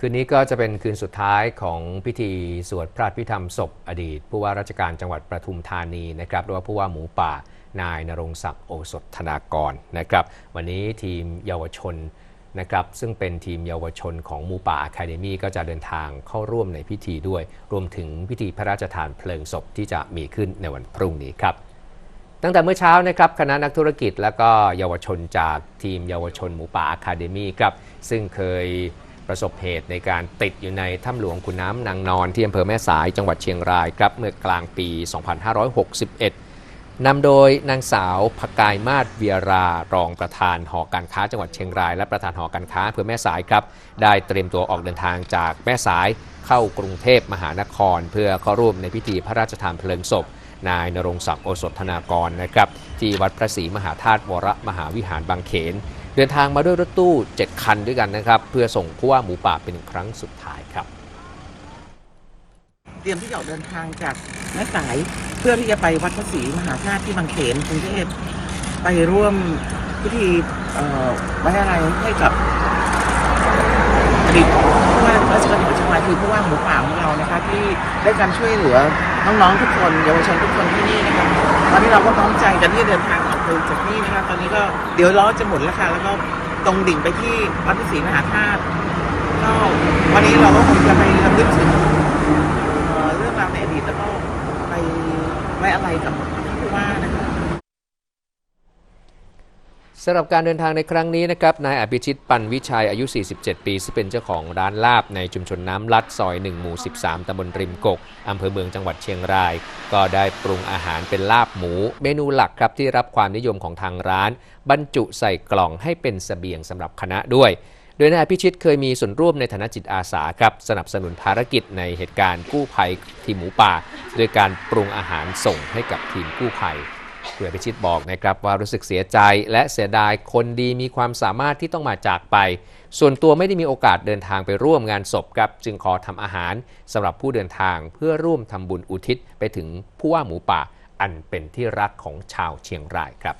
คืนนี้ก็จะเป็นคืนสุดท้ายของพิธีสวดพระพิธรรมศพอดีต ผู้ว่าราชการจังหวัดประทุมธานีนะครับหรือว่าผู้ว่าหมูป่านายนรงศักดิ์โอสถธนากรนะครับ วันนี้ทีมเยาวชนนะครับ ซึ่งเป็นทีมเยาวชนของหมูป่าอะคาเดมี่ก็จะเดินทางเข้าร่วมในพิธีด้วย รวมถึงพิธีพระราชทานเพลิงศพที่จะมีขึ้นในวันพรุ่งนี้ครับตั้งแต่เมื่อเช้านะครับคณะนักธุรกิจและก็เยาวชนจากทีมเยาวชนหมูป่าอะคาเดมี่ครับซึ่งเคย ประสบเหตุในการติดอยู่ในถ้ำหลวงขุนน้ำนางนอนที่อำเภอแม่สายจังหวัดเชียงรายครับเมื่อกลางปี 2561นำโดยนางสาวพกายมาศเวียรารองประธานหอการค้าจังหวัดเชียงราย และประธานหอการค้าอำเภอแม่สายครับ ได้เตรียมตัวออกเดินทางจากแม่สายเข้ากรุงเทพมหานคร เพื่อเข้าร่วมในพิธีพระราชทานเพลิงศพนายนรงศักดิ์โอสถธนากรนะครับ ที่วัดพระศรีมหาธาตุวรมหาวิหารบางเขน เดินทางมาด้วยรถตู้ 7 คันด้วยกันนะครับ เพื่อส่งผู้ว่าหมูป่าเป็นครั้งสุดท้ายครับ เตรียมที่จะออกเดินทางจากแม่สายเพื่อที่จะไปวัดพระศรีมหาธาตุที่บางเขนกรุงเทพไปร่วมพิธีเอ่อไว้อะไรให้กับอดีตผู้ว่าราชการจังหวัดคือผู้ว่าหมูป่าของเรานะคะ ที่ได้การช่วยเหลือน้องๆทุกคนเยาวชนทุกคนที่นี่นะคะตอนนี้เราก็พร้อมใจกันที่จะเดินทาง ออกไปจากนี่นะคะตอนนี้ก็เดี๋ยวล้อจะหมดแล้วค่ะแล้วก็ตรงดิ่งไปที่วัดพระศรีมหาธาตุก็วันนี้เราก็คงจะไปรำลึกถึงเอ่อเรื่องราวในอดีตแล้วก็ไปไว้อะไรกับท่านผู้ว่านะคะ สำหรับการเดินทางในครั้งนี้นะครับ นายอภิชิตปันวิชัยอายุ 47 ปี ซึ่งเป็นเจ้าของร้านลาบในชุมชนน้ำลัดซอย 1 หมู่ 13ตำบลริมกกอำเภอเมืองจังหวัดเชียงราย ก็ได้ปรุงอาหารเป็นลาบหมู เมนูหลักครับที่รับความนิยมของทางร้าน บรรจุใส่กล่องให้เป็นเสบียงสำหรับคณะด้วย โดยนายอภิชิตเคยมีส่วนร่วมในฐานะจิตอาสาครับสนับสนุนภารกิจในเหตุการณ์กู้ภัยทีมหมูป่า โดยการปรุงอาหารส่งให้กับทีมกู้ภัย คุณอภิชิตบอกนะครับว่ารู้สึกเสียใจและเสียดายคนดีมีความสามารถที่ต้องมาจากไป ส่วนตัวไม่ได้มีโอกาสเดินทางไปร่วมงานศพครับ จึงขอทำอาหารสำหรับผู้เดินทางเพื่อร่วมทำบุญอุทิศไปถึงผู้ว่าหมูป่าอันเป็นที่รักของชาวเชียงรายครับ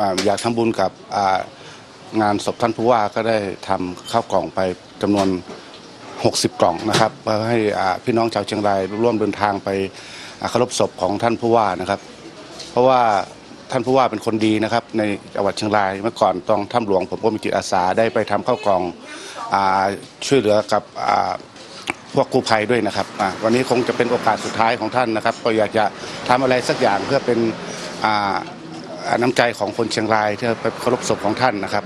อ่าอยากทำบุญกับอ่างานศพท่านผู้ว่าก็ได้ทำข้าวกล่องไปจำนวน 60 กล่องนะครับเพื่อให้อ่าพี่น้องชาวเชียงรายร่วมเดินทางไปอ่าเคารพศพของท่านผู้ว่านะครับ เพราะว่าท่านผู้ว่าเป็นคนดีนะครับ ในจังหวัดเชียงรายเมื่อก่อนตองถ้ำหลวง ผมก็มีจิตอาสาได้ไปทำข้าวกล่องอช่วยเหลือกับพวกกู้ภัยด้วยนะครับวันนี้คงจะเป็นโอกาสสุดท้ายของท่านนะครับ ก็อยากจะทำอะไรสักอย่างเพื่อเป็นน้ำน้ำใจของคนเชียงรายที่ไปเคารพศพของท่านนะครับ